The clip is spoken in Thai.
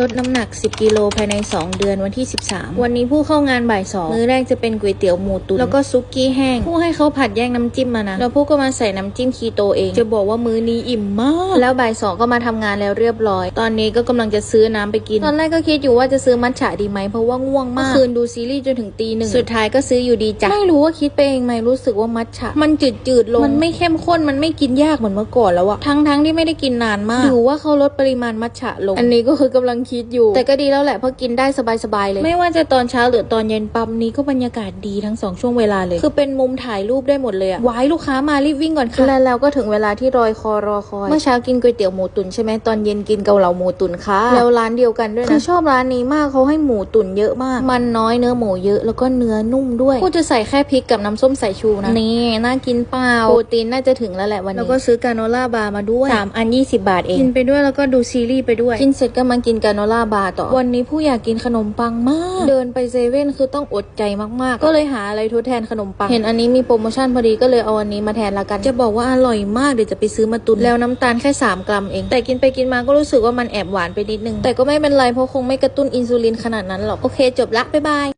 ลดน้ำหนัก 10 กิโลภายใน 2 เดือนวันที่ 13 วันนี้ผู้เข้างานบ่าย2มื้อแรกจะเป็นก๋วยเตี๋ยวหมูตุ๋นแล้วก็ซุกี้แห้ง ผู้ให้เขาผัดแยกน้ำจิ้มมานะ แล้วผู้ก็มาใส่น้ำจิ้มคีโตเอง จะบอกว่ามื้อนี้อิ่มมาก แล้วบ่าย2ก็มาทำงานแล้วเรียบร้อย ตอนนี้ก็กำลังจะซื้อน้ำไปกิน ตอนแรกก็คิดอยู่ว่าจะซื้อมัทฉะดีไหมเพราะว่าง่วงมากคืนดูซีรีส์จนถึงตีหนึ่งสุดท้ายก็ซื้ออยู่ดีจ้ะไม่รู้ว่าคิดไปเองไหมรู้สึกว่ามัทฉะมันจืดจืดๆลงมันไม่เข้มข้นมันไม่กินยากเหมือนเมื่อก่อนแล้วอะทั้งทั้งๆที่ไม่ได้กินนานมากหรือว่าเขาลดปริมาณมัทฉะลง อันนี้ก็คือกำลังคิดอยู่ แต่ก็ดีแล้วแหละเพราะกินได้สบายๆเลย ไม่ว่าจะตอนเช้าหรือตอนเย็นปั๊มนี้ก็บรรยากาศดีทั้งสองช่วงเวลาเลย คือเป็นมุมถ่ายรูปได้หมดเลยอะวายลูกค้ามารีบวิ่งก่อนค่ะแล้วแล้วก็ถึงเวลาที่รอยคอรอคอยเมื่อเช้ากินก๋วยเตี๋ยวหมูตุ๋นใช่ไหมตอนเย็นกินเกาเหลาหมูตุ๋นค่ะแล้วร้านเดียวกันด้วยนะคือชอบร้านนี้มากเขาให้หมูตุ๋นเยอะมาก มันน้อยเนื้อหมูเยอะแล้วก็เนื้อนุ่มด้วยกูจะใส่แค่พริกกับน้ำส้มสายชูนะนี่น่ากินเปล่าโปรตีนน่าจะถึงแล้วแหละวันนี้แล้วก็ซื้อกาโนล่าบาร์มาด้วย3อัน 20 บาทเองกินไปด้วยแล้วก็ดูซีรีส์ไปด้วยกินเสร็จก็มากินกาโนล่าบาร์ต่อ วันนี้ผู้อยากกินขนมปังมาก เดินไปเซเว่นคือต้องอดใจมากๆ ก็เลยหาอะไรทดแทนขนมปัง เห็นอันนี้มีโปรโมชั่นพอดีก็เลยเอาอันนี้มาแทนละกัน จะบอกว่าอร่อยมากเดี๋ยวจะไปซื้อมาตุน แล้วน้ำตาลแค่ 3 กรัมเอง แต่กินไปกินมาก็รู้สึกว่ามันแอบหวานไปนิดนึง แต่ก็ไม่เป็นไรเพราะคงไม่กระตุ้นอินซูลินขนาดนั้นหรอก โอเคจบละ บ๊ายบาย